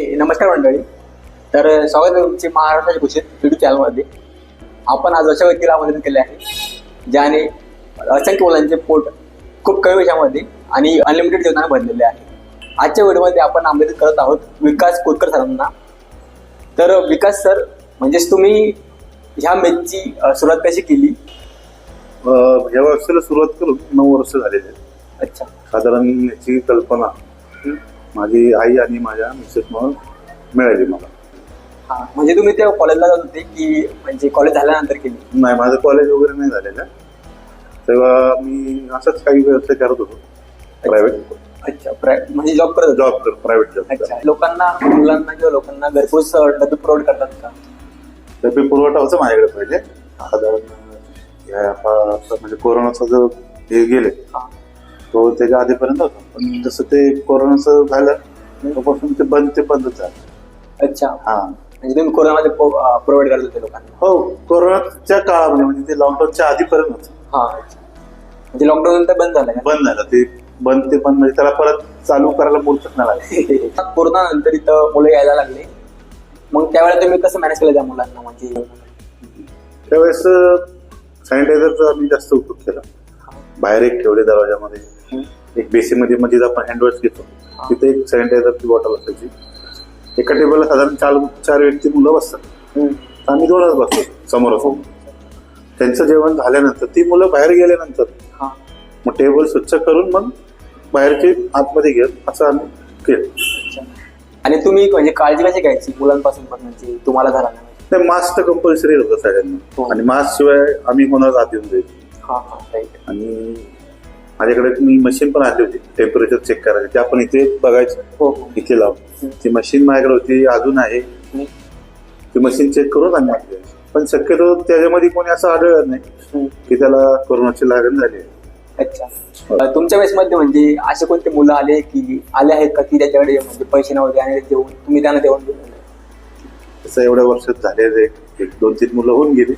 हे, नमस्कार मंडळी. तर स्वागत आहे तुमचे महाराष्ट्राच्या कुशीत युट्यूब चॅनलमध्ये आपण आज अशा व्यक्तीला आमंत्रित केले आहे ज्याने असंख्य मुलांचे पोट खूप कमी वेळामध्ये आणि अनलिमिटेड जेवणाने भरलेले आहे. आजच्या व्हिडिओमध्ये आपण आमंत्रित करत आहोत विकास कोतकर सरांना. तर विकास सर म्हणजेच तुम्ही ह्या मेचची सुरुवात कशी केली? अं, या व्यवसायाला सुरुवात करून नऊ वर्ष झालेली आहेत. अच्छा. साधारण याची कल्पना माझी आई आणि माझ्या मिसेस म्हणून मिळाली मला. हा म्हणजे तुम्ही तेव्हा कॉलेजला जात होते की म्हणजे कॉलेज झाल्यानंतर केली? नाही माझं कॉलेज वगैरे नाही झालेलं. तेव्हा मी असंच काही व्यवसाय करत होतो प्रायव्हेट अच्छा म्हणजे जॉब करत जॉब कर प्रायव्हेट जॉब अच्छा. लोकांना मुलांना किंवा लोकांना घरपोच डबे प्रोव्हाइड करतात का? डबे पुरवठा होता माझ्याकडे पहिले. साधारण म्हणजे कोरोनाचा जो हे गेले. तो त्याच्या आधीपर्यंत होता. पण जसं ते कोरोनाचं झालं तेव्हापासून ते बंद ते बंदच झालं. अच्छा. हा. म्हणजे तुम्ही कोरोनामध्ये प्रोव्हाइड करत होते लोकांना. हो कोरोनाच्या काळामध्ये म्हणजे ते लॉकडाऊनच्या आधीपर्यंत होतं. हा. म्हणजे लॉकडाऊन नंतर बंद झालं का? बंद झालं. ते बंद ते बंद म्हणजे त्याला परत चालू करायला मुहूर्तच नाही लागला कोरोना नंतर इथं मुलं यायला लागले. मग त्यावेळेला तुम्ही कसं मॅनेज केलं त्या मुलांना? म्हणजे त्यावेळेस सॅनिटायझरचा आम्ही जास्त उपयोग केला. बाहेर एक ठेवले दरवाजामध्ये. एक बेसिनमध्ये मध्ये आपण हँडवॉश घेतो तिथे एक सॅनिटायझरची बॉटल असायची. एका टेबलला साधारण चार चार व्यक्ती मुलं बसतात. आम्ही दोनच बसतो समोरासमोर त्यांचं जेवण झाल्यानंतर ती मुलं बाहेर गेल्यानंतर हा. मग टेबल स्वच्छ करून मग बाहेरचे आतमध्ये घेत असं आम्ही केलं. आणि तुम्ही म्हणजे काळजी कशी घ्यायची मुलांपासून पण म्हणजे तुम्हाला झाला नाही मास्क तर कंपल्सरी होतं सगळ्यांना हो. आणि मास्क शिवाय आम्ही कोणाला आत येऊन राईट आणि माझ्याकडे मी मशीन पण आणली होती. टेम्परेचर चेक करायची. ते आपण इथे बघायचं. हो. इथे लावून. ती मशीन माझ्याकडे होती. अजून आहे. ती मशीन चेक करून आम्ही आणली. पण शक्यतो त्याच्यामध्ये कोणी असं आढळलं नाही. की त्याला कोरोनाची लागण झाली आहे. अच्छा. तुमच्या वेळेसमध्ये म्हणजे असे कोणते मुलं आले की आले आहेत का की त्याच्याकडे म्हणजे पैसे नव्हते आणि जेवण तुम्ही त्यांना नाही? तसं एवढ्या वर्षात झालेले एक दोन तीन मुलं होऊन गेली.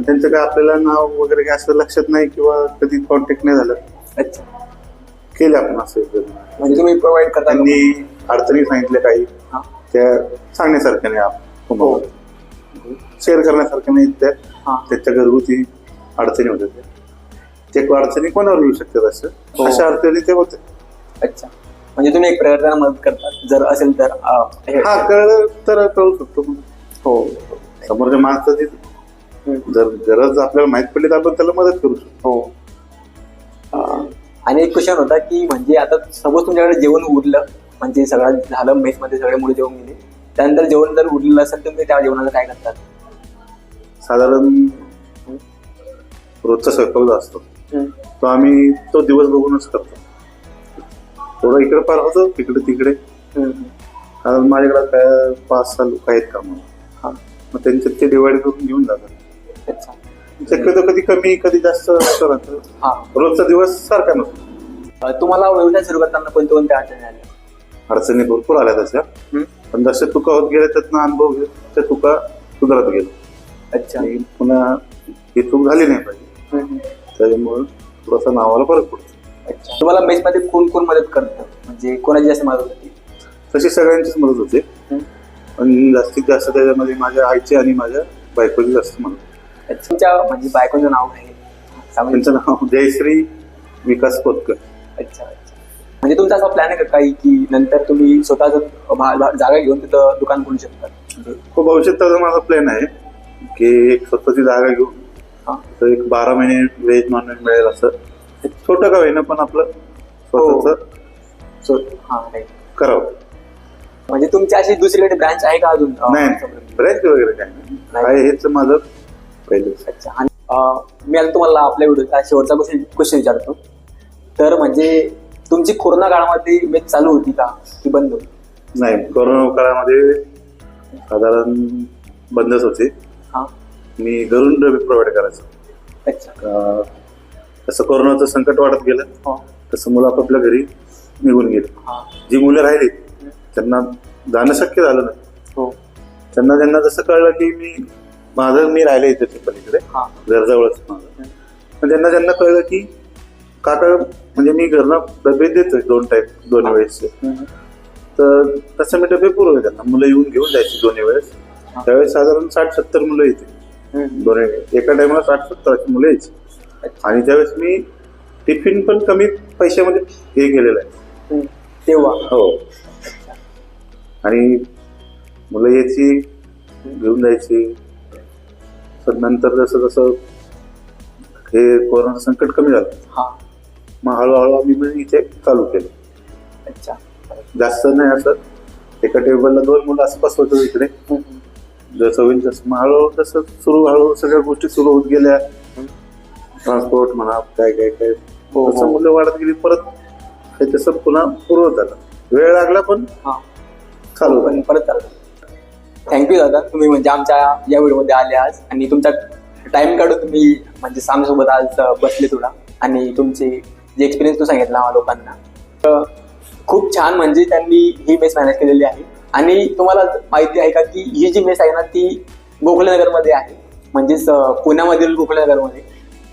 हा पण त्यांचं काय आपल्याला नाव वगैरे काय असं लक्षात नाही किंवा कधी कॉन्टॅक्ट नाही झालं. अच्छा. केले आपण असं एकदम. म्हणजे तुम्ही प्रोव्हाइड करता का? त्यांनी अडचणी सांगितल्या काही. हा. त्या सांगण्यासारख्या नाही हो. आपण शेअर करण्यासारख्या नाही त्या. हा. त्याच्या घरगुती अडचणी होत्या त्या. ते अडचणी कोणावर येऊ शकतात असं? हो. अशा अडचणी ते होते अच्छा. म्हणजे तुम्ही एक प्रकारे त्यांना मदत करतात. जर असेल तर अं, हे- हा कळलं तर कळू शकतो. हो. समोरच्या माणसाची. जर गरज आपल्याला माहीत पडली तर आपण त्याला मदत करू शकतो. हो. आणि एक क्वेश्चन होता की म्हणजे आता सपोज तुमच्याकडे जेवण उरलं म्हणजे सगळं झालं मेसमध्ये सगळे मुलं जेवण गेले. त्यानंतर जेवण जर उरलेलं असेल तर तुम्ही त्या जेवणाचं काय करतात? साधारण रोजचा स्वयंपाक जो असतो तो आम्ही तो दिवस बघूनच करतो. थोडं इकडे पार होतो तिकडे तिकडे. कारण माझ्याकडे काय पाच सहा लोक आहेत का मग हा. मग त्यांच्यात ते डिवाइड करून घेऊन जातात. अच्छा शक्यतो कधी कमी कधी जास्त असं राहतं हा. रोजचा दिवस सारखा नसतो. अं, तुम्हाला व्यवसाय सुरू करताना कोणत्या कोणत्या अडचणी आल्या? अडचणी भरपूर आल्या तशा. पण जसे चुका होत गेल्या त्यातनं अनुभव घेत त्या चुका सुधारत गेलो. अच्छा. आणि पुन्हा ही चूक झाली नाही पाहिजे. हम्म. त्याच्यामुळे थोडासा नावाला फरक पडतो. अच्छा. तुम्हाला मेसमध्ये कोण कोण मदत करतं? म्हणजे कोणाची जास्त मदत होती? तशी सगळ्यांचीच मदत होते. पण जास्तीत जास्त त्याच्यामध्ये माझ्या आईची आणि माझ्या बायकोची जास्त मदत. तुमच्या म्हणजे बायकोचं नाव आहे सांगू. त्यांचं नाव जयश्री विकास कोतकर अच्छा अच्छा. म्हणजे तुमचा असा प्लॅन आहे का काही की नंतर तुम्ही स्वतःच जागा घेऊन तिथं दुकान खोलू शकता? तो भविष्यात माझा प्लॅन आहे की एक स्वतःची जागा घेऊन हा. एक बारा महिने व्हेज नॉन व्हेज मिळेल असं. एक छोटं का होईना पण आपलं स्वतःच हा. नाही. करावं. म्हणजे तुमची अशी दुसरीकडे ब्रांच आहे का अजून? नाही? ब्रँच वगैरे काय नाही. हेच माझं. अच्छा आणि मी आता तुम्हाला आपल्या व्हिडिओचा शेवटचा क्वेश्चन क्वेश्चन विचारतो. तर म्हणजे तुमची कोरोना काळामध्ये मेच चालू होती का? की बंद होती? नाही कोरोना काळामध्ये साधारण बंदच होते. हा. मी घरून डबे प्रोव्हाइड करायचो. अच्छा. अं, जसं कोरोनाचं संकट वाढत गेलं. हो. तसं मुलं आपापल्या घरी निघून गेली. हा. जी मुलं राहिली त्यांना जाणं शक्य झालं नाही. हो. त्यांना त्यांना जसं कळलं की मी माझं मी राहिले इथे पलीकडे घरजवळच माझं. पण त्यांना त्यांना कळलं की काका म्हणजे मी घरनं डबे देतोय दोन टाईप दोन वेळेस हम्म. तर तसं मी डबे पुरवले त्यांना. मुलं येऊन घेऊन जायची दोन्ही वेळेस. त्यावेळेस साधारण साठ सत्तर मुलं येते. दोन्ही. एका टायमाला साठ सत्तर अशी मुलं यायची. आणि त्यावेळेस मी टिफिन पण कमी पैशामध्ये हे केलेलं आहे. तेव्हा. हो. आणि मुलं यायची घेऊन जायची. तर नंतर जसं जसं हे कोरोना संकट कमी झालं हा. मग हळूहळू आम्ही इथे चालू केलं. अच्छा. जास्त नाही असं एका टेबलला दोन मुलं असं बसवतो इकडे. जसं होईल तसं मग हळूहळू तसं सुरू हळूहळू सगळ्या गोष्टी सुरू होत गेल्या. ट्रान्सपोर्ट म्हणा काय काय काय. हो, हो. तसं मुलं वाढत गेली परत हे तसं पुन्हा पूर्वत झालं. वेळ लागला पण हा. चालू परत चालतं थँक्यू दादा. तुम्ही म्हणजे आमच्या या व्हिडिओमध्ये आले आज. आणि तुमचा टाइम काढून तुम्ही म्हणजे सामसोबत आज बसले थोडा आणि तुमचे जे एक्सपिरियन्स तू सांगितला लोकांना. तर खूप छान म्हणजे त्यांनी ही मेस मॅनेज केलेली आहे. आणि तुम्हाला माहिती आहे का की ही जी मेस आहे ना ती गोखलेनगरमध्ये आहे. म्हणजेच पुण्यामधील गोखलेनगरमध्ये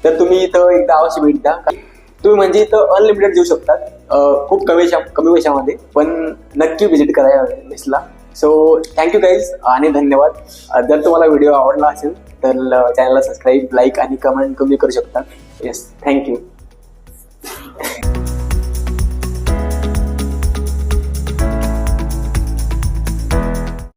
तर तुम्ही इथं एकदा अवश्य भेट द्या. तुम्ही म्हणजे इथं अनलिमिटेड देऊ शकतात. खूप कमी कमी पैशामध्ये. पण नक्की व्हिजिट करायला मेसला सो थँक्यू गाईज आणि धन्यवाद. जर तुम्हाला व्हिडिओ आवडला असेल तर चॅनलला सबस्क्राईब लाईक आणि कमेंट तुम्ही करू शकता. Yes thank you